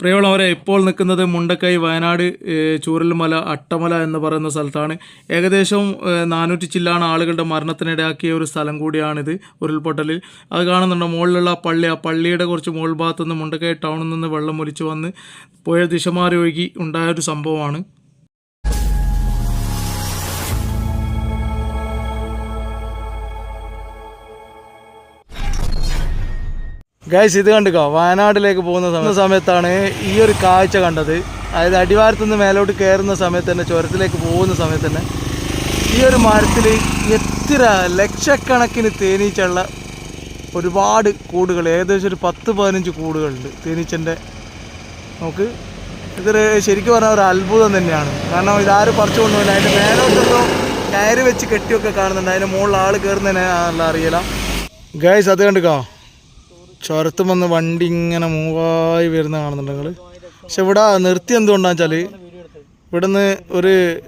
പ്രിയമുള്ളവരെ ഇപ്പോൾ നിൽക്കുന്നത് മുണ്ടക്കൈ വയനാട് ചൂരൽമല അട്ടമല എന്ന് പറയുന്ന സ്ഥലത്താണ്. ഏകദേശം നാനൂറ്റി ചില്ലാണ് ആളുകളുടെ മരണത്തിനിടയാക്കിയ ഒരു സ്ഥലം കൂടിയാണിത് ഉരുൾപൊട്ടലിൽ. അത് കാണുന്നുണ്ട്? മുകളിലുള്ള പള്ളി ആ പള്ളിയുടെ കുറച്ച് മുകൾ ഭാഗത്തുനിന്ന് മുണ്ടക്കൈ ടൗണിൽ നിന്ന് വെള്ളം ഒലിച്ചു വന്ന് പുഴ ദിശമാരൊഴുകി ഉണ്ടായൊരു സംഭവമാണ്. ഗൈസ് ഇത് കണ്ടുക്കോ? വയനാട്ടിലേക്ക് പോകുന്ന സമയ- സമയത്താണ് ഈ ഒരു കാഴ്ച കണ്ടത്. അതായത് അടിവാരത്തു നിന്ന് മേലോട്ട് കയറുന്ന സമയത്ത് തന്നെ ചുരത്തിലേക്ക് പോകുന്ന സമയത്ത് തന്നെ ഈ ഒരു മരത്തിൽ എത്ര ലക്ഷക്കണക്കിന് തേനീച്ചുള്ള ഒരുപാട് കൂടുകൾ ഏകദേശം ഒരു പത്ത് പതിനഞ്ച് കൂടുകളുണ്ട് തേനീച്ചന്റെ നമുക്ക് ഇതൊരു ശരിക്കും പറഞ്ഞാൽ ഒരു അത്ഭുതം തന്നെയാണ്. കാരണം ഇതാരും പറിച്ചു കൊണ്ടുപോയില്ല അതിന്റെ മേലോട്ടൊക്കെ കയറി വെച്ച് കെട്ടിയൊക്കെ കാണുന്നുണ്ട്. അതിന്റെ മുകളിൽ ആൾ കയറുന്നതിനെ അറിയില്ല ഗൈസ് അത് കണ്ടുക്കോ? ചുരത്തും വന്ന് വണ്ടി ഇങ്ങനെ മൂവായി വരുന്ന കാണുന്നുണ്ട് നിങ്ങൾ പക്ഷെ ഇവിടെ നിർത്തി എന്തുകൊണ്ടാന്ന് വെച്ചാൽ ഇവിടുന്ന് ഒരു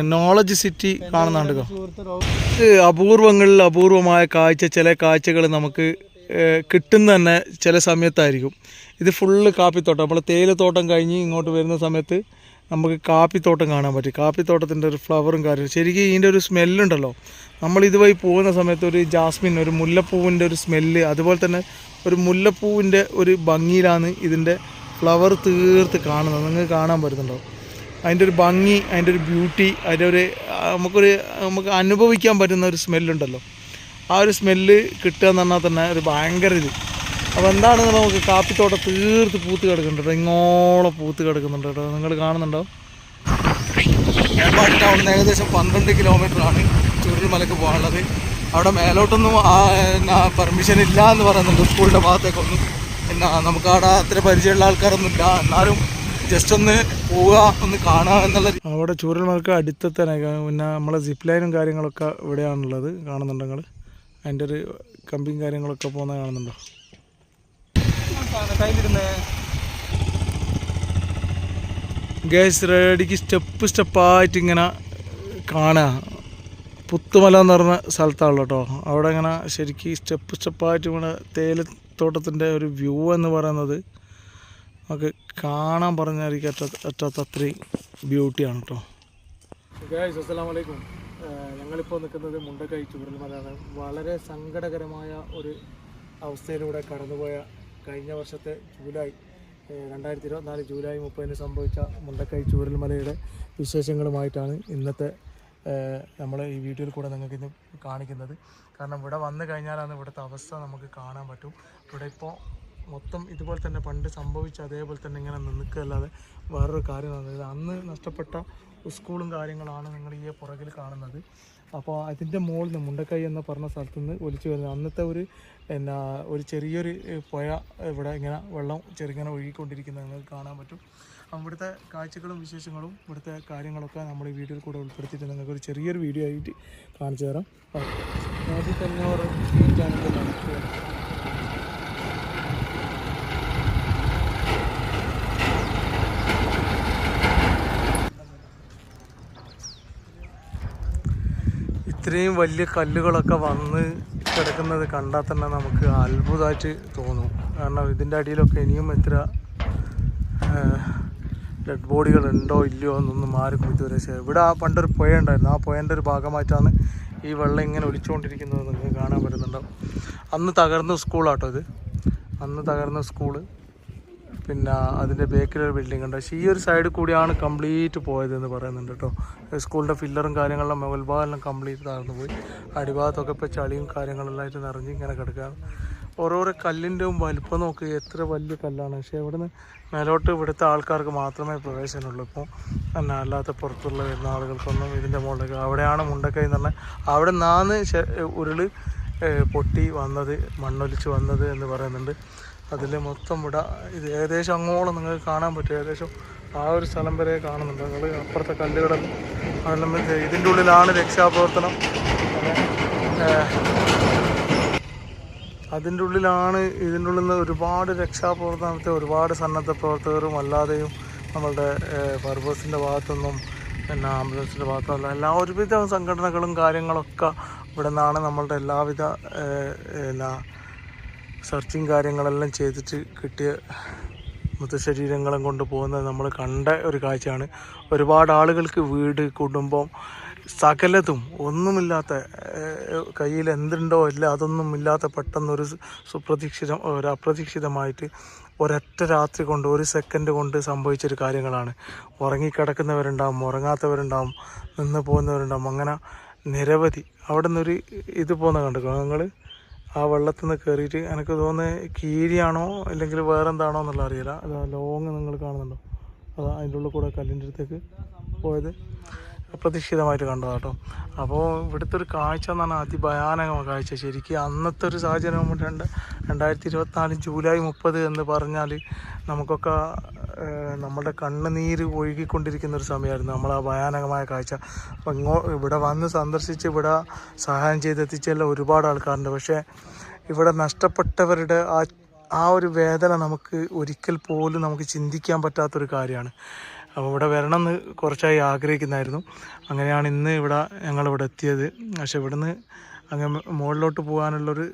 നോളജ് സിറ്റി കാണുന്നുണ്ട് അപൂർവങ്ങളിൽ അപൂർവമായ കാഴ്ച ചില കാഴ്ചകൾ നമുക്ക് കിട്ടുന്ന തന്നെ ചില സമയത്തായിരിക്കും. ഇത് ഫുള്ള് കാപ്പിത്തോട്ടം. നമ്മൾ തേയിലത്തോട്ടം കഴിഞ്ഞ് ഇങ്ങോട്ട് വരുന്ന സമയത്ത് നമുക്ക് കാപ്പിത്തോട്ടം കാണാൻ പറ്റും. കാപ്പിത്തോട്ടത്തിന്റെ ഒരു ഫ്ലവറും കാര്യവും ശരിക്കും ഇതിന്റെ ഒരു സ്മെല്ലുണ്ടല്ലോ നമ്മൾ ഇതുവഴി പോകുന്ന സമയത്ത് ഒരു ജാസ്മിൻ ഒരു മുല്ലപ്പൂവിന്റെ ഒരു സ്മെല്ല് അതുപോലെ തന്നെ ഒരു മുല്ലപ്പൂവിന്റെ ഒരു ഭംഗിയിലാണ് ഇതിന്റെ ഫ്ലവർ തീർത്ത് കാണുന്നത്. നിങ്ങൾക്ക് കാണാൻ പറ്റുന്നുണ്ടോ? അതിന്റെ ഒരു ഭംഗി അതിന്റെ ഒരു ബ്യൂട്ടി അതിന്റെ ഒരു നമുക്കൊരു നമുക്ക് അനുഭവിക്കാൻ പറ്റുന്ന ഒരു സ്മെല്ലുണ്ടല്ലോ. ആ ഒരു സ്മെല്ല് കിട്ടുക എന്ന് പറഞ്ഞാൽ തന്നെ ഒരു ഭയങ്കര ഇത്. അപ്പോൾ എന്താണ് നമുക്ക് കാപ്പിത്തോട്ടം തീർത്ത് പൂത്ത് കിടക്കുന്നുണ്ട് ഇങ്ങോളം പൂത്ത് കിടക്കുന്നുണ്ട് കേട്ടോ. നിങ്ങൾ കാണുന്നുണ്ടോ? ഏകദേശം പന്ത്രണ്ട് കിലോമീറ്റർ ആണ് ചുരുൾമലക്ക് പോകാനുള്ളത്. അവിടെ മേലോട്ടൊന്നും പെർമിഷൻ ഇല്ല എന്ന് പറയുന്നുണ്ട് സ്കൂളിന്റെ ഭാഗത്തേക്കൊന്നും. എന്നാ നമുക്ക് അവിടെ അത്ര പരിചയമുള്ള ആൾക്കാരൊന്നും ഇല്ല എന്നാലും ജസ്റ്റ് ഒന്ന് പോവുക ഒന്ന് കാണുക എന്നുള്ള അവിടെ ചൂരൽമലക്ക് അടുത്ത് തന്നെ പിന്നെ നമ്മളെ സിപ്പ് ലൈനും കാര്യങ്ങളൊക്കെ ഇവിടെയാണുള്ളത് കാണുന്നുണ്ട് നിങ്ങൾ അതിന്റെ ഒരു കമ്പിയും കാര്യങ്ങളൊക്കെ പോകുന്നത് കാണുന്നുണ്ടോ? ഗേസ് റെഡിക്ക് സ്റ്റെപ്പ് സ്റ്റെപ്പായിട്ട് ഇങ്ങനെ കാണുക. പുത്തുമല എന്ന് പറഞ്ഞ സ്ഥലത്താണ് കേട്ടോ അവിടെ ഇങ്ങനെ ശരിക്കും സ്റ്റെപ്പ് സ്റ്റെപ്പായിട്ട് ഇങ്ങനെ തേയിലത്തോട്ടത്തിന്റെ ഒരു വ്യൂ എന്ന് പറയുന്നത് നമുക്ക് കാണാൻ പറഞ്ഞായിരിക്കും അറ്റ അറ്റാത്ത അത്രയും ബ്യൂട്ടിയാണ് കേട്ടോ ഗേസ് അസ്സലാം വലൈക്കും ഞങ്ങളിപ്പോൾ നിൽക്കുന്നത് മുണ്ടക്കൈ ചുരുൾമലയാണ് വളരെ സങ്കടകരമായ ഒരു അവസ്ഥയിലൂടെ കടന്നുപോയ കഴിഞ്ഞ വർഷത്തെ ജൂലൈ രണ്ടായിരത്തി ഇരുപത്തിനാല് ജൂലൈ മുപ്പതിന് സംഭവിച്ച മുണ്ടക്കൈ ചൂരൽമലയുടെ വിശേഷങ്ങളുമായിട്ടാണ് ഇന്നത്തെ നമ്മൾ ഈ വീഡിയോയിൽ കൂടെ നിങ്ങൾക്ക് ഇന്ന് കാണിക്കുന്നത്. കാരണം ഇവിടെ വന്നു കഴിഞ്ഞാലാണ് ഇവിടുത്തെ അവസ്ഥ നമുക്ക് കാണാൻ പറ്റും. ഇവിടെ ഇപ്പോൾ മൊത്തം ഇതുപോലെ തന്നെ പണ്ട് സംഭവിച്ച അതേപോലെ തന്നെ ഇങ്ങനെ നിൽക്കുകയല്ലാതെ വേറൊരു കാര്യം നടന്നത് അന്ന് നഷ്ടപ്പെട്ട സ്കൂളും കാര്യങ്ങളാണ് നിങ്ങൾ ഈ പുറകിൽ കാണുന്നത്. അപ്പോൾ അതിന്റെ മുകളിൽ നിന്ന് മുണ്ടക്കൈ എന്ന് പറഞ്ഞ സ്ഥലത്ത് നിന്ന് ഒലിച്ചു വരുന്നത്. അന്നത്തെ ഒരു എന്നാ ഒരു ചെറിയൊരു പുഴ ഇവിടെ ഇങ്ങനെ വെള്ളം ചെറുങ്ങനെ ഒഴുകിക്കൊണ്ടിരിക്കുന്നത് നിങ്ങൾക്ക് കാണാൻ പറ്റും. അപ്പോൾ ഇവിടുത്തെ കാഴ്ചകളും വിശേഷങ്ങളും ഇവിടുത്തെ കാര്യങ്ങളൊക്കെ നമ്മൾ ഈ വീഡിയോയിൽ കൂടെ ഉൾപ്പെടുത്തിയിട്ട് നിങ്ങൾക്ക് ഒരു ചെറിയൊരു വീഡിയോ ആയിട്ട് കാണിച്ചു തരാം. ആദ്യത്തെ അഞ്ഞൂറ് ഇത്രയും വലിയ കല്ലുകളൊക്കെ വന്ന് കിടക്കുന്നത് കണ്ടാൽ തന്നെ നമുക്ക് അത്ഭുതമായിട്ട് തോന്നും. കാരണം ഇതിന്റെ അടിയിലൊക്കെ ഇനിയും എത്ര ഡെഡ് ബോഡികൾ ഉണ്ടോ ഇല്ലയോ എന്നൊന്നും ആരും ഇതുവരെ ഇവിടെ ആ പണ്ടൊരു പുഴ ഉണ്ടായിരുന്നു ആ പുഴന്റെ ഒരു ഭാഗമായിട്ടാണ് ഈ വെള്ളം ഇങ്ങനെ ഒലിച്ചുകൊണ്ടിരിക്കുന്നത് നിങ്ങൾക്ക് കാണാൻ പറ്റുന്നുണ്ടാവും. അന്ന് തകർന്ന സ്കൂളാട്ടോ ഇത്. അന്ന് തകർന്ന സ്കൂൾ. പിന്നെ അതിന്റെ ബേക്കിലൊരു ബിൽഡിംഗ് ഉണ്ട്. പക്ഷേ ഈ ഒരു സൈഡ് കൂടിയാണ് കംപ്ലീറ്റ് പോയത് എന്ന് പറയുന്നുണ്ട് കേട്ടോ. സ്കൂളിന്റെ ഫില്ലറും കാര്യങ്ങളെല്ലാം മുകൾ ഭാഗമെല്ലാം കംപ്ലീറ്റ് തകർന്നു പോയി. അടിഭാഗത്തൊക്കെ ഇപ്പോൾ ചളിയും കാര്യങ്ങളെല്ലാം ആയിട്ട് നിറഞ്ഞ് ഇങ്ങനെ കിടക്കുകയാണ്. ഓരോരോ കല്ലിന്റെയും വലിപ്പം നോക്ക് എത്ര വലിയ കല്ലാണ്. പക്ഷേ ഇവിടുന്ന് മേലോട്ട് ഇവിടുത്തെ ആൾക്കാർക്ക് മാത്രമേ പ്രവേശനമുള്ളൂ ഇപ്പോൾ തന്നെ അല്ലാത്ത പുറത്തുള്ള വരുന്ന ആളുകൾക്കൊന്നും ഇതിന്റെ മുകളിലേക്ക് അവിടെയാണ് മുണ്ടക്കൈ എന്ന് പറഞ്ഞാൽ അവിടെ നിന്നാണ് ഉരുൾ പൊട്ടി വന്നത് മണ്ണൊലിച്ച് വന്നത് എന്ന് പറയുന്നുണ്ട്. അതിൽ മൊത്തം ഇവിടെ ഇത് ഏകദേശം അങ്ങോളം നിങ്ങൾക്ക് കാണാൻ പറ്റും. ഏകദേശം ആ ഒരു സ്ഥലം വരെ കാണുന്നുണ്ട്. നിങ്ങൾ അപ്പുറത്തെ കല്ലുകളെല്ലാം അതെല്ലാം ഇത് ഇതിന്റെ ഉള്ളിലാണ് രക്ഷാപ്രവർത്തനം. അതിന്റെ ഉള്ളിലാണ് ഇതിന്റെ ഉള്ളിൽ നിന്ന് ഒരുപാട് രക്ഷാപ്രവർത്തനത്തെ ഒരുപാട് സന്നദ്ധ പ്രവർത്തകരും അല്ലാതെയും നമ്മളുടെ ഫയർഫോഴ്സിന്റെ ഭാഗത്തുനിന്നും പിന്നെ ആംബുലൻസിന്റെ ഭാഗത്തുനിന്നും എല്ലാ ഒരുവിധ സംഘടനകളും കാര്യങ്ങളൊക്കെ ഇവിടെ നിന്നാണ് നമ്മളുടെ എല്ലാവിധ എന്നാ സെർച്ചിങ് കാര്യങ്ങളെല്ലാം ചെയ്തിട്ട് കിട്ടിയ മൃതശരീരങ്ങളും കൊണ്ട് പോകുന്നത് നമ്മൾ കണ്ട ഒരു കാഴ്ചയാണ്. ഒരുപാട് ആളുകൾക്ക് വീട് കുടുംബം സകലതും ഒന്നുമില്ലാത്ത കയ്യിൽ എന്തുണ്ടോ ഇല്ല അതൊന്നും ഇല്ലാത്ത പെട്ടെന്നൊരു സുപ്രതീക്ഷിതം ഒരു അപ്രതീക്ഷിതമായിട്ട് ഒരൊറ്റ രാത്രി കൊണ്ട് ഒരു സെക്കൻഡ് കൊണ്ട് സംഭവിച്ചൊരു കാര്യങ്ങളാണ്. ഉറങ്ങിക്കിടക്കുന്നവരുണ്ടാവും ഉറങ്ങാത്തവരുണ്ടാവും നിന്ന് പോകുന്നവരുണ്ടാവും. അങ്ങനെ നിരവധി. അവിടെ നിന്നൊരു ഇത് പോകുന്ന കണ്ടു ഞങ്ങൾ ആ വെള്ളത്തിൽ നിന്ന് കയറിയിട്ട് എനിക്ക് തോന്നുന്നത് കീരിയാണോ അല്ലെങ്കിൽ വേറെന്താണോ എന്നുള്ള അറിയില്ല. അത് ലോങ് നിങ്ങൾ കാണുന്നുണ്ടോ? അതാ അതിന്റെ ഉള്ളിൽ കൂടെ കല്ലിന്റെ അടുത്തേക്ക് പോയത്. അപ്രതീക്ഷിതമായിട്ട് കണ്ടതാ കേട്ടോ അപ്പോൾ ഇവിടുത്തെ ഒരു കാഴ്ച എന്ന് പറഞ്ഞാൽ അതിഭയാനകമായ കാഴ്ച. ശരിക്കും അന്നത്തെ ഒരു സാഹചര്യം രണ്ട് രണ്ടായിരത്തി ഇരുപത്തിനാല് ജൂലൈ മുപ്പത് എന്ന് പറഞ്ഞാൽ നമുക്കൊക്കെ നമ്മുടെ കണ്ണുനീര് ഒഴുകിക്കൊണ്ടിരിക്കുന്ന ഒരു സമയമായിരുന്നു. നമ്മൾ ആ ഭയാനകമായ കാഴ്ച. അപ്പോൾ ഇങ്ങോ ഇവിടെ വന്ന് സന്ദർശിച്ച് ഇവിടെ സഹായം ചെയ്തെത്തിച്ചെല്ലാം ഒരുപാട് ആൾക്കാരുണ്ട്. പക്ഷേ ഇവിടെ നഷ്ടപ്പെട്ടവരുടെ ആ ആ ഒരു വേദന നമുക്ക് ഒരിക്കൽ പോലും നമുക്ക് ചിന്തിക്കാൻ പറ്റാത്തൊരു കാര്യമാണ്. അപ്പോൾ ഇവിടെ വരണം എന്ന് കുറച്ചായി ആഗ്രഹിക്കുന്നായിരുന്നു. അങ്ങനെയാണ് ഇന്ന് ഇവിടെ ഞങ്ങളിവിടെ എത്തിയത്. പക്ഷെ ഇവിടുന്ന് അങ്ങ് മുകളിലോട്ട് പോകാനുള്ളൊരു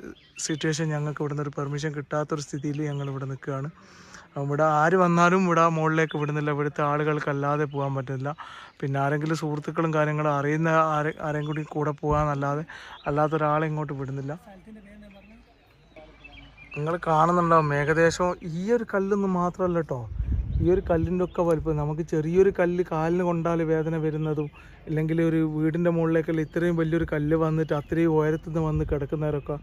സിറ്റുവേഷൻ ഞങ്ങൾക്ക് ഇവിടുന്ന് ഒരു പെർമിഷൻ കിട്ടാത്തൊരു സ്ഥിതിയിൽ ഞങ്ങൾ ഇവിടെ നിൽക്കുകയാണ്. ഇവിടെ ആര് വന്നാലും ഇവിടെ മുകളിലേക്ക് വിടുന്നില്ല. ഇവിടുത്തെ ആളുകൾക്കല്ലാതെ പോകാൻ പറ്റില്ല. പിന്നെ ആരെങ്കിലും സുഹൃത്തുക്കളും കാര്യങ്ങളും അറിയുന്ന ആരെ ആരെയും കൂടി കൂടെ പോകാമെന്നല്ലാതെ അല്ലാത്ത ഇങ്ങോട്ട് വിടുന്നില്ല. നിങ്ങൾ കാണുന്നുണ്ടാവും. ഏകദേശം ഈ ഒരു കല്ലൊന്നും മാത്രമല്ല കേട്ടോ ഈ ഒരു കല്ലിന്റെ ഒക്കെ വലുപ്പം നമുക്ക് ചെറിയൊരു കല്ല് കാലിന് കൊണ്ടാൽ വേദന വരുന്നതും അല്ലെങ്കിൽ ഒരു വീടിന്റെ മുകളിലേക്കുള്ള ഇത്രയും വലിയൊരു കല്ല് വന്നിട്ട് അത്രയും ഉയരത്തിൽ നിന്ന് വന്ന് കിടക്കുന്നവരൊക്കെ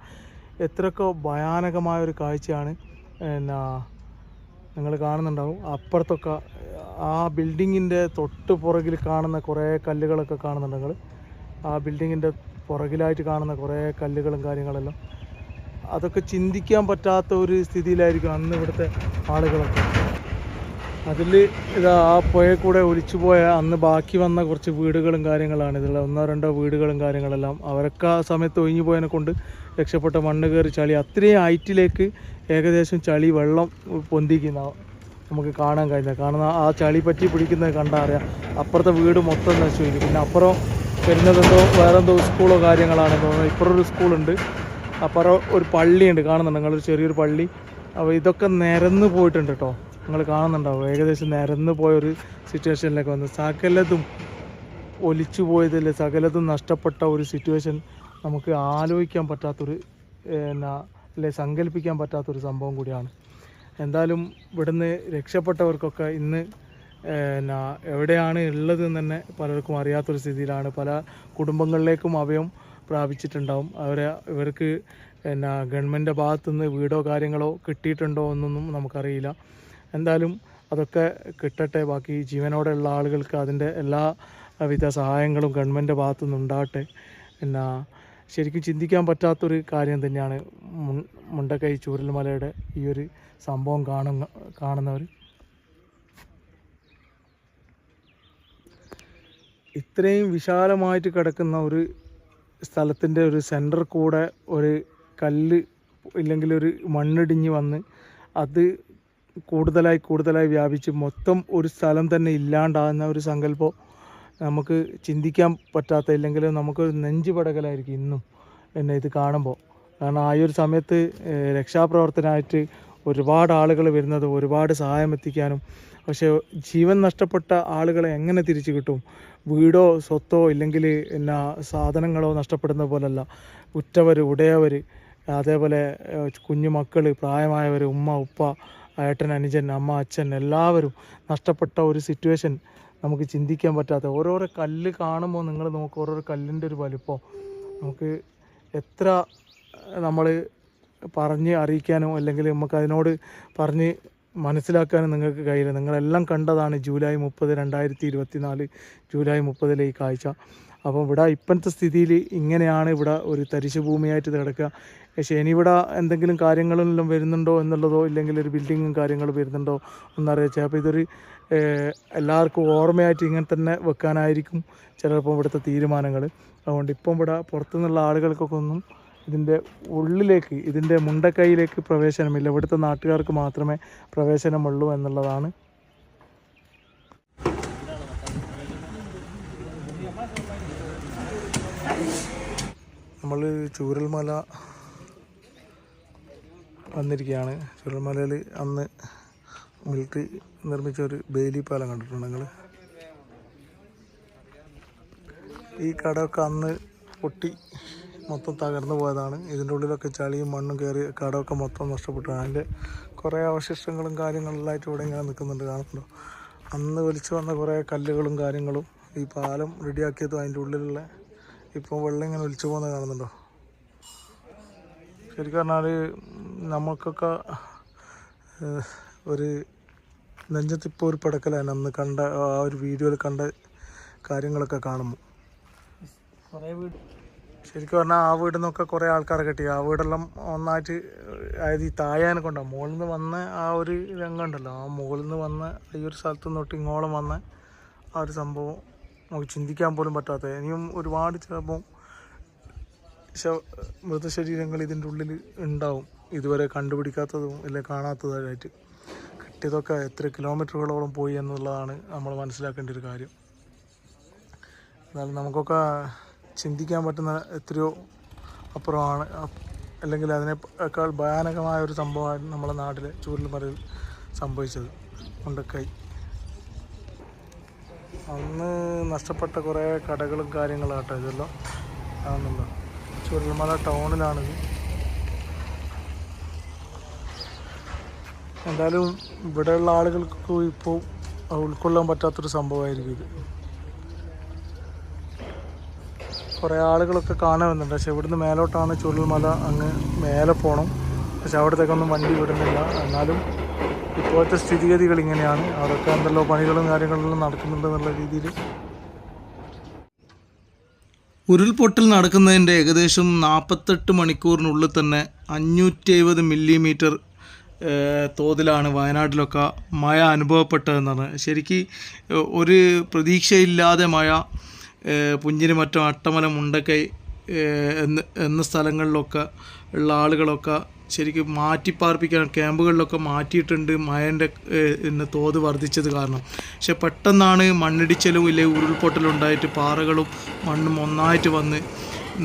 എത്രയൊക്കെ ഭയാനകമായ ഒരു കാഴ്ചയാണ്. എന്നാ നിങ്ങൾ കാണുന്നുണ്ടാവും. അപ്പുറത്തൊക്കെ ആ ബിൽഡിങ്ങിന്റെ തൊട്ട് പുറകിൽ കാണുന്ന കുറേ കല്ലുകളൊക്കെ കാണുന്നുണ്ട് നിങ്ങൾ. ആ ബിൽഡിങ്ങിന്റെ പുറകിലായിട്ട് കാണുന്ന കുറേ കല്ലുകളും കാര്യങ്ങളെല്ലാം. അതൊക്കെ ചിന്തിക്കാൻ പറ്റാത്ത ഒരു സ്ഥിതിയിലായിരിക്കും അന്ന് ഇവിടുത്തെ ആളുകളൊക്കെ. അതിൽ ഇതാ ആ പുഴയിൽ കൂടെ ഒലിച്ചു പോയ അന്ന് ബാക്കി വന്ന കുറച്ച് വീടുകളും കാര്യങ്ങളാണ് ഇതിലുള്ള ഒന്നോ രണ്ടോ വീടുകളും കാര്യങ്ങളെല്ലാം. അവരൊക്കെ ആ സമയത്ത് ഒഴിഞ്ഞു പോയതിനെ കൊണ്ട് രക്ഷപ്പെട്ട മണ്ണ് കയറി ചളി. അത്രയും ഹൈറ്റിലേക്ക് ഏകദേശം ചളി വെള്ളം പൊന്തിക്കുന്ന നമുക്ക് കാണാൻ കഴിഞ്ഞത് കാണുന്ന ആ ചളി പറ്റി പിടിക്കുന്നത് കണ്ടാൽ അറിയാം. അപ്പുറത്തെ വീട് മൊത്തം നശിച്ചു. പിന്നെ അപ്പുറം വരുന്നതെന്തോ വേറെന്തോ സ്കൂളോ കാര്യങ്ങളാണ് തോന്നുന്നത് ഇപ്പുറം ഒരു സ്കൂളുണ്ട്. അപ്പുറം ഒരു പള്ളിയുണ്ട്. കാണുന്നുണ്ട്? നിങ്ങളൊരു ചെറിയൊരു പള്ളി. അപ്പോൾ ഇതൊക്കെ നിരന്ന് പോയിട്ടുണ്ട് കേട്ടോ. നിങ്ങൾ കാണുന്നുണ്ടാവും. ഏകദേശം നിരന്ന് പോയൊരു സിറ്റുവേഷനിലേക്ക് വന്ന്. സകലതും ഒലിച്ചു പോയതിൽ സകലതും നഷ്ടപ്പെട്ട ഒരു സിറ്റുവേഷൻ നമുക്ക് ആലോചിക്കാൻ പറ്റാത്തൊരു എന്നാ അല്ലെ സങ്കല്പിക്കാൻ പറ്റാത്തൊരു സംഭവം കൂടിയാണ്. എന്തായാലും ഇവിടുന്ന് രക്ഷപ്പെട്ടവർക്കൊക്കെ ഇന്ന് എന്നാ എവിടെയാണ് ഉള്ളത് എന്ന് തന്നെ പലർക്കും അറിയാത്തൊരു സ്ഥിതിയിലാണ്. പല കുടുംബങ്ങളിലേക്കും അവയം പ്രാപിച്ചിട്ടുണ്ടാവും. അവരെ ഇവർക്ക് എന്നാ ഗവൺമെന്റിന്റെ ഭാഗത്തുനിന്ന് വീടോ കാര്യങ്ങളോ കിട്ടിയിട്ടുണ്ടോ എന്നൊന്നും നമുക്കറിയില്ല. എന്തായാലും അതൊക്കെ കിട്ടട്ടെ. ബാക്കി ജീവനോടെയുള്ള ആളുകൾക്ക് അതിന്റെ എല്ലാവിധ സഹായങ്ങളും ഗവൺമെന്റിന്റെ ഭാഗത്തുനിന്ന് ഉണ്ടാകട്ടെ പിന്നെ ശരിക്കും ചിന്തിക്കാൻ പറ്റാത്തൊരു കാര്യം തന്നെയാണ് മുണ്ടക്കൈ ചൂരൽമലയുടെ ഈ ഒരു സംഭവം കാണുന്ന കാണുന്നവർ. ഇത്രയും വിശാലമായിട്ട് കിടക്കുന്ന ഒരു സ്ഥലത്തിന്റെ ഒരു സെന്റർ കൂടെ ഒരു കല്ല് ഇല്ലെങ്കിൽ ഒരു മണ്ണിടിഞ്ഞ് വന്ന് അത് കൂടുതലായി കൂടുതലായി വ്യാപിച്ച് മൊത്തം ഒരു സ്ഥലം തന്നെ ഇല്ലാണ്ടാകുന്ന ഒരു സങ്കല്പം നമുക്ക് ചിന്തിക്കാൻ പറ്റാത്ത ഇല്ലെങ്കിൽ നമുക്ക് നെഞ്ചു പടകലായിരിക്കും ഇന്നും എന്നെ ഇത് കാണുമ്പോൾ. കാരണം ആ ഒരു സമയത്ത് രക്ഷാപ്രവർത്തനമായിട്ട് ഒരുപാട് ആളുകൾ വരുന്നത് ഒരുപാട് സഹായം എത്തിക്കാനും പക്ഷേ ജീവൻ നഷ്ടപ്പെട്ട ആളുകളെ എങ്ങനെ തിരിച്ചു കിട്ടും? വീടോ സ്വത്തോ ഇല്ലെങ്കിൽ എന്നാ സാധനങ്ങളോ നഷ്ടപ്പെടുന്ന പോലല്ല. ഉറ്റവർ ഉടയവർ അതേപോലെ കുഞ്ഞു മക്കൾ പ്രായമായവർ ഉമ്മ ഉപ്പ ഏട്ടൻ അനുജൻ അമ്മ അച്ഛൻ എല്ലാവരും നഷ്ടപ്പെട്ട ഒരു സിറ്റുവേഷൻ നമുക്ക് ചിന്തിക്കാൻ പറ്റാത്ത ഓരോരോ കല്ല് കാണുമ്പോൾ നിങ്ങൾ നോക്കുക ഓരോരോ കല്ലിന്റെ ഒരു വലിപ്പം. നമുക്ക് എത്ര നമ്മൾ പറഞ്ഞ് അറിയിക്കാനോ അല്ലെങ്കിൽ നമുക്ക് അതിനോട് പറഞ്ഞ് മനസ്സിലാക്കാനും നിങ്ങൾക്ക് കഴിയില്ല. നിങ്ങളെല്ലാം കണ്ടതാണ് ജൂലൈ മുപ്പത് രണ്ടായിരത്തി ഇരുപത്തി നാല് ജൂലൈ മുപ്പതിലെ ഈ കാഴ്ച. അപ്പോൾ ഇവിടെ ഇപ്പോഴത്തെ സ്ഥിതിയിൽ ഇങ്ങനെയാണ് ഇവിടെ ഒരു തരിശു ഭൂമിയായിട്ട് കിടക്കുക. പക്ഷേ ഇനി ഇവിടെ എന്തെങ്കിലും കാര്യങ്ങളെല്ലാം വരുന്നുണ്ടോ എന്നുള്ളതോ ഇല്ലെങ്കിൽ ഒരു ബിൽഡിങ്ങും കാര്യങ്ങളും വരുന്നുണ്ടോ എന്നറിയാം അപ്പോൾ ഇതൊരു എല്ലാവർക്കും ഓർമ്മയായിട്ട് ഇങ്ങനെ തന്നെ വെക്കാനായിരിക്കും ചിലപ്പോൾ ഇവിടുത്തെ തീരുമാനങ്ങൾ. അതുകൊണ്ട് ഇപ്പം ഇവിടെ പുറത്തുനിന്നുള്ള ആളുകൾക്കൊക്കെ ഒന്നും ഇതിന്റെ ഉള്ളിലേക്ക് ഇതിന്റെ മുണ്ടക്കൈയിലേക്ക് പ്രവേശനമില്ല. ഇവിടുത്തെ നാട്ടുകാർക്ക് മാത്രമേ പ്രവേശനമുള്ളൂ എന്നുള്ളതാണ് നമ്മൾ ചൂരൽമല വന്നിരിക്കുകയാണ്. ചൂരൽമലയിൽ അന്ന് മിലിറ്ററി നിർമ്മിച്ച ഒരു ബേലി പാലം കണ്ടിട്ടുണ്ട് നിങ്ങൾ ഈ കടമൊക്കെ അന്ന് പൊട്ടി മൊത്തം തകർന്നു പോയതാണ്. ഇതിന്റെ ഉള്ളിലൊക്കെ ചളിയും മണ്ണും കയറി കടമൊക്കെ മൊത്തം നഷ്ടപ്പെട്ടു അതിന്റെ കുറേ അവശിഷ്ടങ്ങളും കാര്യങ്ങളെല്ലാമായിട്ട് ഇവിടെ ഇങ്ങനെ നിൽക്കുന്നുണ്ട്. കാണുന്നുണ്ടോ? അന്ന് വലിച്ചു വന്ന കുറേ കല്ലുകളും കാര്യങ്ങളും ഈ പാലം റെഡിയാക്കിയതും അതിന്റെ ഉള്ളിലുള്ള ഇപ്പോൾ വെള്ളം ഇങ്ങനെ ഒലിച്ചു പോകുന്നത് കാണുന്നുണ്ടോ? ശരിക്കും പറഞ്ഞാൽ നമുക്കൊക്കെ ഒരു നെഞ്ചത്തിപ്പോൾ ഒരു പടക്കലാണ് അന്ന് കണ്ട ആ ഒരു വീഡിയോയിൽ കണ്ട കാര്യങ്ങളൊക്കെ കാണുമ്പോൾ കുറേ വീട്. ശരിക്കും പറഞ്ഞാൽ ആ വീട് നിന്നൊക്കെ കുറേ ആൾക്കാർ കിട്ടി. ആ വീടെല്ലാം ഒന്നായിട്ട് അതായത് ഈ തായാനെ കൊണ്ടാണ് മുകളിൽ നിന്ന് വന്ന ആ ഒരു രംഗമുണ്ടല്ലോ ആ മുകളിൽ നിന്ന് വന്ന ഈ ഒരു സ്ഥലത്ത് നിന്ന് തൊട്ട് ഇങ്ങോളം വന്ന ആ ഒരു സംഭവം നമുക്ക് ചിന്തിക്കാൻ പോലും പറ്റാത്ത. ഇനിയും ഒരുപാട് ചിലപ്പോൾ ശ മൃതശരീരങ്ങൾ ഇതിന്റെ ഉള്ളിൽ ഉണ്ടാവും. ഇതുവരെ കണ്ടുപിടിക്കാത്തതും ഇല്ല കാണാത്തതായിട്ട് കിട്ടിയതൊക്കെ എത്ര കിലോമീറ്ററുകളോളം പോയി എന്നുള്ളതാണ് നമ്മൾ മനസ്സിലാക്കേണ്ട ഒരു കാര്യം. എന്നാലും നമുക്കൊക്കെ ചിന്തിക്കാൻ പറ്റുന്ന എത്രയോ അപ്പുറമാണ്. അപ്പ് അല്ലെങ്കിൽ അതിനേക്കാൾ ഭയാനകമായ ഒരു സംഭവമാണ് നമ്മുടെ നാട്ടിലെ ചൂരൽമലയിൽ സംഭവിച്ചത്. മുണ്ടക്കൈ. അന്ന് നഷ്ടപ്പെട്ട കുറേ കടകളും കാര്യങ്ങളും ആട്ടോ ഇതെല്ലാം. ആണല്ലോ. ചുരുൾമല ടൗണിലാണിത്. എന്തായാലും ഇവിടെയുള്ള ആളുകൾക്ക് ഇപ്പോൾ ഉൾക്കൊള്ളാൻ പറ്റാത്തൊരു സംഭവമായിരിക്കും ഇത്. കുറേ ആളുകളൊക്കെ കാണാൻ വന്നിട്ടുണ്ട് പക്ഷെ ഇവിടുന്ന് മേലോട്ടാണ് ചുരുൾമല അങ്ങ് മേലെ പോകണം പക്ഷെ അവിടത്തേക്കൊന്നും വണ്ടി വിടുന്നില്ല. എന്നാലും ഇപ്പോഴത്തെ സ്ഥിതിഗതികൾ ഇങ്ങനെയാണ്. അവിടെയൊക്കെ എന്തെല്ലോ പണികളും കാര്യങ്ങളെല്ലാം നടക്കുന്നുണ്ട് എന്നുള്ള രീതിയിൽ. ഉരുൾപൊട്ടൽ നടക്കുന്നതിന്റെ ഏകദേശം നാൽപ്പത്തെട്ട് മണിക്കൂറിനുള്ളിൽ തന്നെ അഞ്ഞൂറ്റി എഴുപത് മില്ലിമീറ്റർ തോതിലാണ് വയനാട്ടിലൊക്കെ മഴ അനുഭവപ്പെട്ടതെന്നാണ്. ശരിക്ക് ഒരു പ്രതീക്ഷയില്ലാതെ മഴ പുഞ്ചിരിമറ്റം അട്ടമല മുണ്ടക്കൈ എന്ന് എന്ന സ്ഥലങ്ങളിലൊക്കെ ഉള്ള ആളുകളൊക്കെ ശരിക്കും മാറ്റിപ്പാർപ്പിക്കാൻ ക്യാമ്പുകളിലൊക്കെ മാറ്റിയിട്ടുണ്ട് മഴന്റെ തോത് വർദ്ധിച്ചത് കാരണം. പക്ഷെ പെട്ടെന്നാണ് മണ്ണിടിച്ചലും ഇല്ലെങ്കിൽ ഉരുൾപൊട്ടലും ഉണ്ടായിട്ട് പാറകളും മണ്ണും ഒന്നായിട്ട് വന്ന്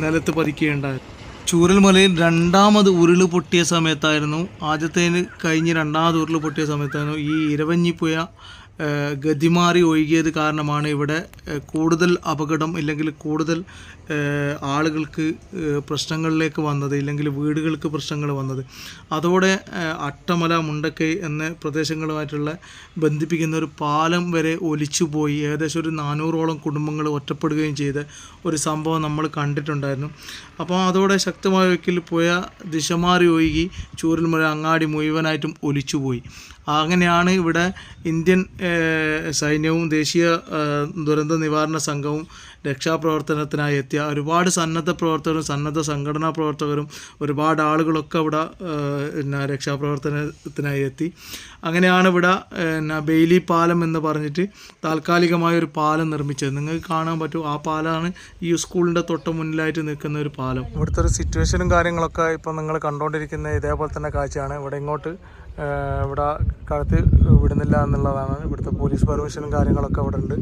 നിലത്ത് പതിക്കുകയുണ്ടായത്. ചൂരൽമലയിൽ രണ്ടാമത് ഉരുൾ പൊട്ടിയ സമയത്തായിരുന്നു ആദ്യത്തേന് കഴിഞ്ഞ് രണ്ടാമത് ഉരുൾ പൊട്ടിയ സമയത്തായിരുന്നു ഈ ഇരവഞ്ഞിപ്പുഴ ഗതിമാറി ഒഴുകിയത് കാരണമാണ് ഇവിടെ കൂടുതൽ അപകടം ഇല്ലെങ്കിൽ കൂടുതൽ ആളുകൾക്ക് പ്രശ്നങ്ങളിലേക്ക് വന്നത് ഇല്ലെങ്കിൽ വീടുകൾക്ക് പ്രശ്നങ്ങൾ വന്നത്. അതോടെ അട്ടമല മുണ്ടക്കൈ എന്ന പ്രദേശങ്ങളുമായിട്ടുള്ള ബന്ധിപ്പിക്കുന്ന ഒരു പാലം വരെ ഒലിച്ചുപോയി. ഏകദേശം ഒരു നാനൂറോളം കുടുംബങ്ങൾ ഒറ്റപ്പെടുകയും ചെയ്ത ഒരു സംഭവം നമ്മൾ കണ്ടിട്ടുണ്ടായിരുന്നു. അപ്പോൾ അതോടെ ശക്തമായ ഒഴുക്കിൽ പോയ ദിശ മാറി ഒഴുകി ചൂരൽമല അങ്ങാടി മുഴുവനായിട്ടും ഒലിച്ചുപോയി. അങ്ങനെയാണ് ഇവിടെ ഇന്ത്യൻ സൈന്യവും ദേശീയ ദുരന്ത നിവാരണ സംഘവും രക്ഷാപ്രവർത്തനത്തിനായി എത്തിയ ഒരുപാട് സന്നദ്ധ പ്രവർത്തകരും സന്നദ്ധ സംഘടനാ പ്രവർത്തകരും ഒരുപാട് ആളുകളൊക്കെ ഇവിടെ പിന്നെ രക്ഷാപ്രവർത്തനത്തിനായി എത്തി. അങ്ങനെയാണ് ഇവിടെ പിന്നെ ബെയിലി പാലം എന്ന് പറഞ്ഞിട്ട് താൽക്കാലികമായ ഒരു പാലം നിർമ്മിച്ചത്. നിങ്ങൾക്ക് കാണാൻ പറ്റും ആ പാലമാണ് ഈ സ്കൂളിന്റെ തൊട്ട് മുന്നിലായിട്ട് നിൽക്കുന്ന ഒരു പാലം. ഇവിടുത്തെ ഒരു സിറ്റുവേഷനും കാര്യങ്ങളൊക്കെ ഇപ്പം നിങ്ങൾ കണ്ടുകൊണ്ടിരിക്കുന്ന ഇതേപോലെ തന്നെ കാഴ്ചയാണ്. ഇവിടെ ഇങ്ങോട്ട് ഇവിടെ കടത്തി വിടുന്നില്ല എന്നുള്ളതാണ് ഇവിടുത്തെ പോലീസ് പെർമിഷനും കാര്യങ്ങളൊക്കെ അവിടെ ഉണ്ട്.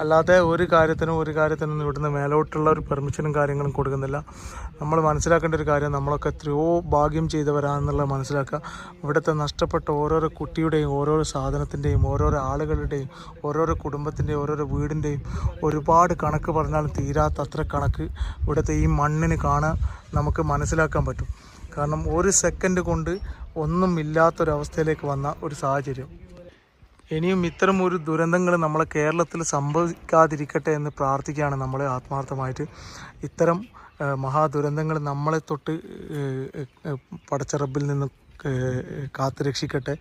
അല്ലാതെ ഒരു കാര്യത്തിനും ഒരു കാര്യത്തിനും ഇവിടുന്ന് മേലോട്ടുള്ള ഒരു പെർമിഷനും കാര്യങ്ങളും കൊടുക്കുന്നില്ല. നമ്മൾ മനസ്സിലാക്കേണ്ട ഒരു കാര്യം നമ്മളൊക്കെ എത്രയോ ഭാഗ്യം ചെയ്തവരാണെന്നുള്ളത് മനസ്സിലാക്കുക. ഇവിടുത്തെ നഷ്ടപ്പെട്ട ഓരോരോ കുട്ടിയുടെയും ഓരോരോ സാധനത്തിന്റെയും ഓരോരോ ആളുകളുടെയും ഓരോരോ കുടുംബത്തിന്റെയും ഓരോരോ വീടിന്റെയും ഒരുപാട് കണക്ക് പറഞ്ഞാൽ തീരാത്ത അത്ര കണക്ക് ഇവിടുത്തെ ഈ മണ്ണിന് കാണാൻ നമുക്ക് മനസ്സിലാക്കാൻ പറ്റും. കാരണം ഒരു സെക്കൻഡ് കൊണ്ട് ഒന്നും ഇല്ലാത്തൊരവസ്ഥയിലേക്ക് വന്ന ഒരു സാഹചര്യം. ഇനിയും ഇത്തരം ഒരു ദുരന്തങ്ങൾ നമ്മളെ കേരളത്തിൽ സംഭവിക്കാതിരിക്കട്ടെ എന്ന് പ്രാർത്ഥിക്കുകയാണ് നമ്മൾ ആത്മാർത്ഥമായിട്ട്. ഇത്തരം മഹാദുരന്തങ്ങൾ നമ്മളെ തൊട്ട് പടച്ചറബിൽ നിന്ന് കാത്തു രക്ഷിക്കട്ടെ.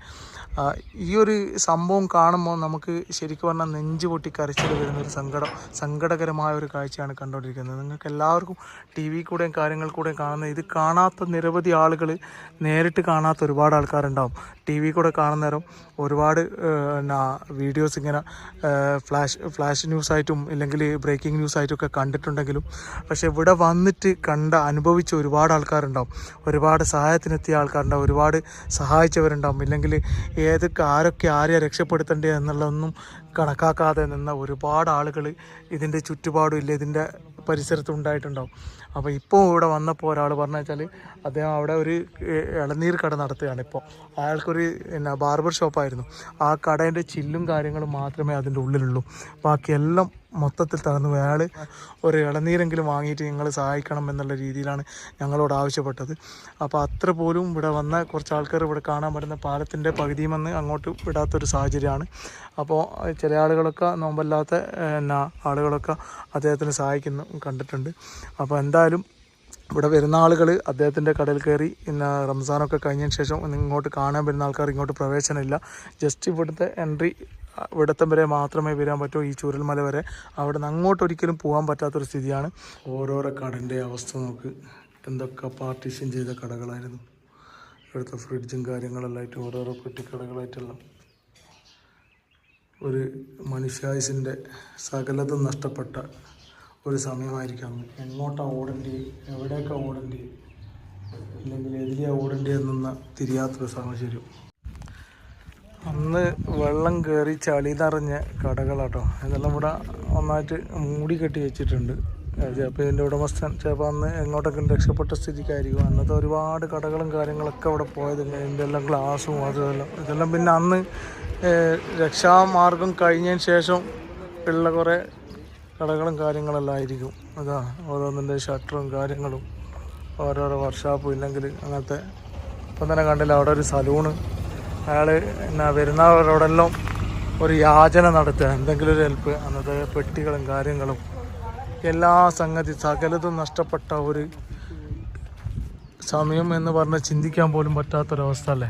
ഈ ഒരു സംഭവം കാണുമ്പോൾ നമുക്ക് ശരിക്കും പറഞ്ഞാൽ നെഞ്ച് പൊട്ടി കരച്ചിൽ വരുന്ന ഒരു സങ്കടം സങ്കടകരമായ ഒരു കാഴ്ചയാണ് കണ്ടുകൊണ്ടിരിക്കുന്നത്. നിങ്ങൾക്ക് എല്ലാവർക്കും ടി വി കൂടെയും കാര്യങ്ങൾ കൂടെയും കാണുന്ന ഇത് കാണാത്ത നിരവധി ആളുകൾ നേരിട്ട് കാണാത്ത ഒരുപാട് ആൾക്കാരുണ്ടാവും. ടി വി കൂടെ കാണുന്നേരം ഒരുപാട് വീഡിയോസ് ഇങ്ങനെ ഫ്ലാഷ് ഫ്ലാഷ് ന്യൂസ് ആയിട്ടും ഇല്ലെങ്കിൽ ബ്രേക്കിംഗ് ന്യൂസായിട്ടും ഒക്കെ കണ്ടിട്ടുണ്ടെങ്കിലും പക്ഷേ ഇവിടെ വന്നിട്ട് കണ്ട അനുഭവിച്ച ഒരുപാട് ആൾക്കാരുണ്ടാവും. ഒരുപാട് സഹായത്തിനെത്തിയ ആൾക്കാരുണ്ടാവും. ഒരുപാട് സഹായിച്ചവരുണ്ടാവും. ഇല്ലെങ്കിൽ ഏതൊക്കെ ആരൊക്കെ ആരെയാണ് രക്ഷപ്പെടുത്തേണ്ടത് എന്നുള്ളതൊന്നും കണക്കാക്കാതെ നിന്ന ഒരുപാട് ആളുകൾ ഇതിന്റെ ചുറ്റുപാടും ഇല്ല ഇതിന്റെ പരിസരത്ത് ഉണ്ടായിട്ടുണ്ടാവും. അപ്പോൾ ഇപ്പോൾ ഇവിടെ വന്നപ്പോൾ ഒരാൾ പറഞ്ഞു വെച്ചാൽ അദ്ദേഹം അവിടെ ഒരു ഇളനീർ കട നടത്തുകയാണ് ഇപ്പോൾ. അയാൾക്കൊരു പിന്നെ ബാർബർ ഷോപ്പായിരുന്നു. ആ കടേന്റെ ചില്ലും കാര്യങ്ങളും മാത്രമേ അതിന്റെ ഉള്ളിലുള്ളൂ. ബാക്കിയെല്ലാം മൊത്തത്തിൽ തകർന്നു പോയി. അയാൾ ഒരു ഇളനീരെങ്കിലും വാങ്ങിയിട്ട് ഞങ്ങൾ സഹായിക്കണം എന്നുള്ള രീതിയിലാണ് ഞങ്ങളോട് ആവശ്യപ്പെട്ടത്. അപ്പോൾ അത്ര പോലും ഇവിടെ വന്ന കുറച്ച് ആൾക്കാർ ഇവിടെ കാണാൻ പറ്റുന്ന പാലത്തിന്റെ പകുതിയുമെന്ന് അങ്ങോട്ട് വിടാത്തൊരു സാഹചര്യമാണ്. അപ്പോൾ ചില ആളുകളൊക്കെ നോമ്പല്ലാത്ത എന്നാ ആളുകളൊക്കെ അദ്ദേഹത്തിന് സഹായിക്കുന്നു കണ്ടിട്ടുണ്ട്. അപ്പോൾ എന്തായാലും ഇവിടെ വരുന്ന ആളുകൾ അദ്ദേഹത്തിന്റെ കടയിൽ കയറി ഇന്ന് റംസാനൊക്കെ കഴിഞ്ഞതിന് ശേഷം ഇങ്ങോട്ട് കാണാൻ വരുന്ന ആൾക്കാർ ഇങ്ങോട്ട് പ്രവേശനമില്ല. ജസ്റ്റ് ഇവിടുത്തെ എൻട്രി ഇവിടത്തെ വരെ മാത്രമേ വരാൻ പറ്റൂ ഈ ചൂരൽമല വരെ. അവിടെ നിന്ന് അങ്ങോട്ട് ഒരിക്കലും പോകാൻ പറ്റാത്തൊരു സ്ഥിതിയാണ്. ഓരോരോ കടന്റെ അവസ്ഥ നോക്ക് എന്തൊക്കെ പാർട്ടീഷൻ ചെയ്ത കടകളായിരുന്നു. ഇവിടുത്തെ ഫ്രിഡ്ജും കാര്യങ്ങളെല്ലാം ആയിട്ട് ഓരോരോ പെട്ടിക്കടകളായിട്ടെല്ലാം. ഒരു മനുഷ്യായുസിന്റെ സകലതും നഷ്ടപ്പെട്ട ഒരു സമയമായിരിക്കാം എങ്ങോട്ടാണ് എങ്ങോട്ടാ ഓടേണ്ടി എവിടേക്കാണ് ഓടേണ്ടി അല്ലെങ്കിൽ എതിലെയാണ് ഓടേണ്ടി എന്നൊന്ന തിരിയാത്തൊരു സാഹചര്യം. അന്ന് വെള്ളം കയറി ചളി നിറഞ്ഞ കടകളാട്ടോ. ഇതെല്ലാം ഇവിടെ ഒന്നായിട്ട് മൂടി കെട്ടി വെച്ചിട്ടുണ്ട്. ചിലപ്പോൾ ഇതിന്റെ ഉടമസ്ഥൻ ചിലപ്പോൾ അന്ന് എങ്ങോട്ടൊക്കെ രക്ഷപ്പെട്ട സ്ഥിതിക്കായിരിക്കും. അന്നത്തെ ഒരുപാട് കടകളും കാര്യങ്ങളൊക്കെ അവിടെ പോയത് ഇതിന്റെ എല്ലാം ഗ്ലാസും അതെല്ലാം ഇതെല്ലാം പിന്നെ അന്ന് രക്ഷാമാർഗം കഴിഞ്ഞതിന് ശേഷം ഉള്ള കുറേ കടകളും കാര്യങ്ങളെല്ലാം ആയിരിക്കും. അതാ ഓരോന്നിന്റെ ഷട്ടറും കാര്യങ്ങളും ഓരോരോ വർക്ക്ഷോപ്പും ഇല്ലെങ്കിൽ അങ്ങനത്തെ. ഇപ്പം തന്നെ കണ്ടില്ല അവിടെ ഒരു സലൂണ് അയാൾ എന്നാ വരുന്നവരോടെല്ലാം ഒരു യാചന നടത്തുക എന്തെങ്കിലും ഒരു ഹെൽപ്പ് അന്നത്തെ പെട്ടികളും കാര്യങ്ങളും എല്ലാ സംഗതി സകലതും നഷ്ടപ്പെട്ട ഒരു സമയം എന്ന് പറഞ്ഞ് ചിന്തിക്കാൻ പോലും പറ്റാത്തൊരവസ്ഥ അല്ലേ?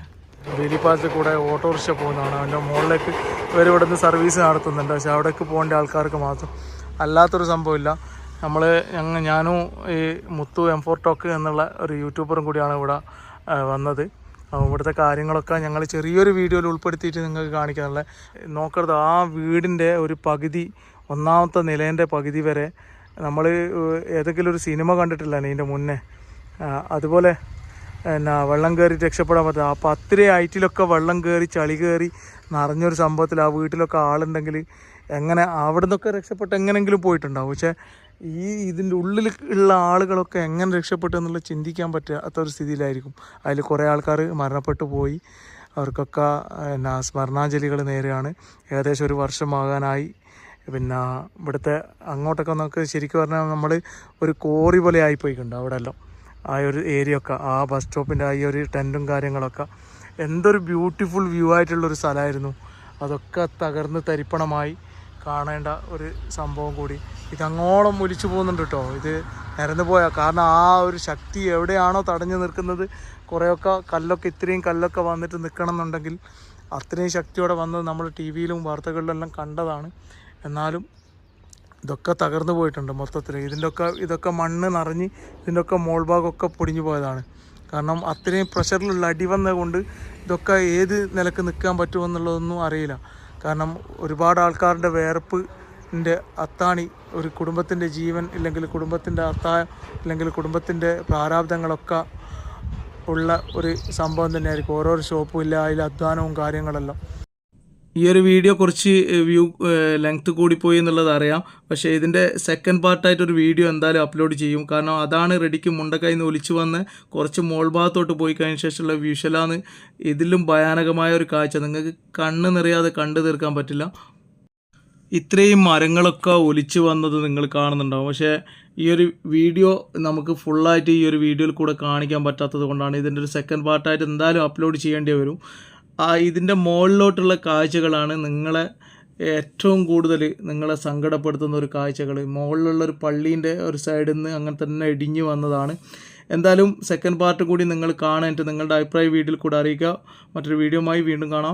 ബേലിപ്പാലത്തിൽ കൂടെ ഓട്ടോറിക്ഷ പോകുന്നതാണ്. അവന്റെ മുകളിലേക്ക് ഇവർ ഇവിടെ നിന്ന് സർവീസ് നടത്തുന്നുണ്ട്. പക്ഷെ അവിടേക്ക് പോകേണ്ട ആൾക്കാർക്ക് മാത്രം അല്ലാത്തൊരു സംഭവമില്ല. നമ്മൾ ഞങ്ങൾ ഞാനും ഈ മുത്തു എംഫോർട്ടോക്ക് ടോക്ക് എന്നുള്ള ഒരു യൂട്യൂബറും കൂടിയാണ് ഇവിടെ വന്നത്. ഇവിടുത്തെ കാര്യങ്ങളൊക്കെ ഞങ്ങൾ ചെറിയൊരു വീഡിയോയിൽ ഉൾപ്പെടുത്തിയിട്ട് നിങ്ങൾക്ക് കാണിക്കാനുള്ള നോക്കരുത് ആ വീടിന്റെ ഒരു പകുതി ഒന്നാമത്തെ നിലേന്റെ പകുതി വരെ നമ്മൾ ഏതെങ്കിലും ഒരു സിനിമ കണ്ടിട്ടില്ല ഇതിന്റെ മുന്നേ. അതുപോലെ എന്നാ വെള്ളം കയറി രക്ഷപ്പെടാൻ പറ്റില്ല അപ്പോൾ അത്രയും ഹൈറ്റിലൊക്കെ വെള്ളം കയറി ചളി കയറി നിറഞ്ഞൊരു സംഭവത്തിൽ ആ വീട്ടിലൊക്കെ ആളുണ്ടെങ്കിൽ എങ്ങനെ അവിടെ നിന്നൊക്കെ രക്ഷപ്പെട്ട് എങ്ങനെങ്കിലും പോയിട്ടുണ്ടാവും. പക്ഷേ ഈ ഇതിന്റെ ഉള്ളിൽ ഉള്ള ആളുകളൊക്കെ എങ്ങനെ രക്ഷപ്പെട്ടു എന്നുള്ളത് ചിന്തിക്കാൻ പറ്റാത്ത ഒരു സ്ഥിതിയിലായിരിക്കും. അതിൽ കുറേ ആൾക്കാർ മരണപ്പെട്ടു പോയി. അവർക്കൊക്കെ എന്നാ സ്മരണാഞ്ജലികൾ നേരെയാണ്. ഏകദേശം ഒരു വർഷമാകാനായി. പിന്നെ ഇവിടുത്തെ അങ്ങോട്ടൊക്കെ നമുക്ക് ശരിക്കും പറഞ്ഞാൽ നമ്മൾ ഒരു കോറി പോലെ ആയിപ്പോയിട്ടുണ്ട് അവിടെ എല്ലാം ആ ഒരു ഏരിയ ഒക്കെ ആ ബസ് സ്റ്റോപ്പിന്റെ ആ ഒരു ടെന്റും കാര്യങ്ങളൊക്കെ. എന്തൊരു ബ്യൂട്ടിഫുൾ വ്യൂ ആയിട്ടുള്ളൊരു സ്ഥലമായിരുന്നു. അതൊക്കെ തകർന്ന് തരിപ്പണമായി. കാണേണ്ട ഒരു സംഭവം കൂടി. ഇതങ്ങോളം ഒലിച്ചു പോകുന്നുണ്ട് കേട്ടോ. ഇത് നിരന്നു പോയാൽ കാരണം ആ ഒരു ശക്തി എവിടെയാണോ തടഞ്ഞു നിൽക്കുന്നത്. കുറേയൊക്കെ കല്ലൊക്കെ ഇത്രയും കല്ലൊക്കെ വന്നിട്ട് നിൽക്കണം എന്നുണ്ടെങ്കിൽ അത്രയും ശക്തിയോടെ വന്നത് നമ്മൾ ടി വിയിലും വാർത്തകളിലെല്ലാം കണ്ടതാണ്. എന്നാലും ഇതൊക്കെ തകർന്നു പോയിട്ടുണ്ട് മൊത്തത്തിൽ ഇതിന്റെ ഒക്കെ ഇതൊക്കെ മണ്ണ് നിറഞ്ഞ് ഇതിന്റെ ഒക്കെ മോൾ ഭാഗമൊക്കെ പൊടിഞ്ഞു പോയതാണ്. കാരണം അത്രയും പ്രഷറിലുള്ള അടി വന്നത് കൊണ്ട് ഇതൊക്കെ ഏത് നിലയ്ക്ക് നിൽക്കാൻ പറ്റുമെന്നുള്ളതൊന്നും അറിയില്ല. കാരണം ഒരുപാട് ആൾക്കാരുടെ വേർപ്പിന്റെ അത്താണി ഒരു കുടുംബത്തിന്റെ ജീവൻ ഇല്ലെങ്കിൽ കുടുംബത്തിന്റെ അത്തായം ഇല്ലെങ്കിൽ കുടുംബത്തിന്റെ പ്രാരാബ്ദങ്ങളൊക്കെ ഉള്ള ഒരു സംഭവം തന്നെയായിരിക്കും. ഓരോരോ ഷോപ്പും ഇല്ല അതിൽ അധ്വാനവും കാര്യങ്ങളെല്ലാം. ഈ ഒരു വീഡിയോ കുറച്ച് വ്യൂ ലെങ്ത് കൂടിപ്പോയി എന്നുള്ളത് അറിയാം. പക്ഷേ ഇതിന്റെ സെക്കൻഡ് പാർട്ടായിട്ട് ഒരു വീഡിയോ എന്തായാലും അപ്ലോഡ് ചെയ്യും. കാരണം അതാണ് റെഡിക്ക് മുണ്ടക്കൈന്ന് ഒലിച്ചു വന്ന് കുറച്ച് മോൾ ഭാഗത്തോട്ട് പോയി കഴിഞ്ഞ ശേഷമുള്ള വിഷ്വലാണ് ഇതിലും ഭയാനകമായ ഒരു കാഴ്ച. നിങ്ങൾക്ക് കണ്ണ് നിറയാതെ കണ്ടു തീർക്കാൻ പറ്റില്ല. ഇത്രയും മരങ്ങളൊക്കെ ഒലിച്ചു വന്നത് നിങ്ങൾ കാണുന്നുണ്ടാവും. പക്ഷേ ഈ ഒരു വീഡിയോ നമുക്ക് ഫുള്ളായിട്ട് ഈ ഒരു വീഡിയോയിൽ കൂടെ കാണിക്കാൻ പറ്റാത്തത് കൊണ്ടാണ് ഇതിന്റെ ഒരു സെക്കൻഡ് പാർട്ടായിട്ട് എന്തായാലും അപ്ലോഡ് ചെയ്യേണ്ടി വരും. ആ ഇതിന്റെ മുകളിലോട്ടുള്ള കാഴ്ചകളാണ് നിങ്ങളെ ഏറ്റവും കൂടുതൽ നിങ്ങളെ സങ്കടപ്പെടുത്തുന്ന ഒരു കാഴ്ചകൾ. മുകളിലുള്ള ഒരു പള്ളീന്റെ ഒരു സൈഡിൽ നിന്ന് അങ്ങനെ തന്നെ ഇടിഞ്ഞു വന്നതാണ്. എന്തായാലും സെക്കൻഡ് പാർട്ട് കൂടി നിങ്ങൾ കാണാനായിട്ട് നിങ്ങളുടെ അഭിപ്രായ വീട്ടിൽ കൂടെ അറിയിക്കുക. മറ്റൊരു വീഡിയോയുമായി വീണ്ടും കാണാം.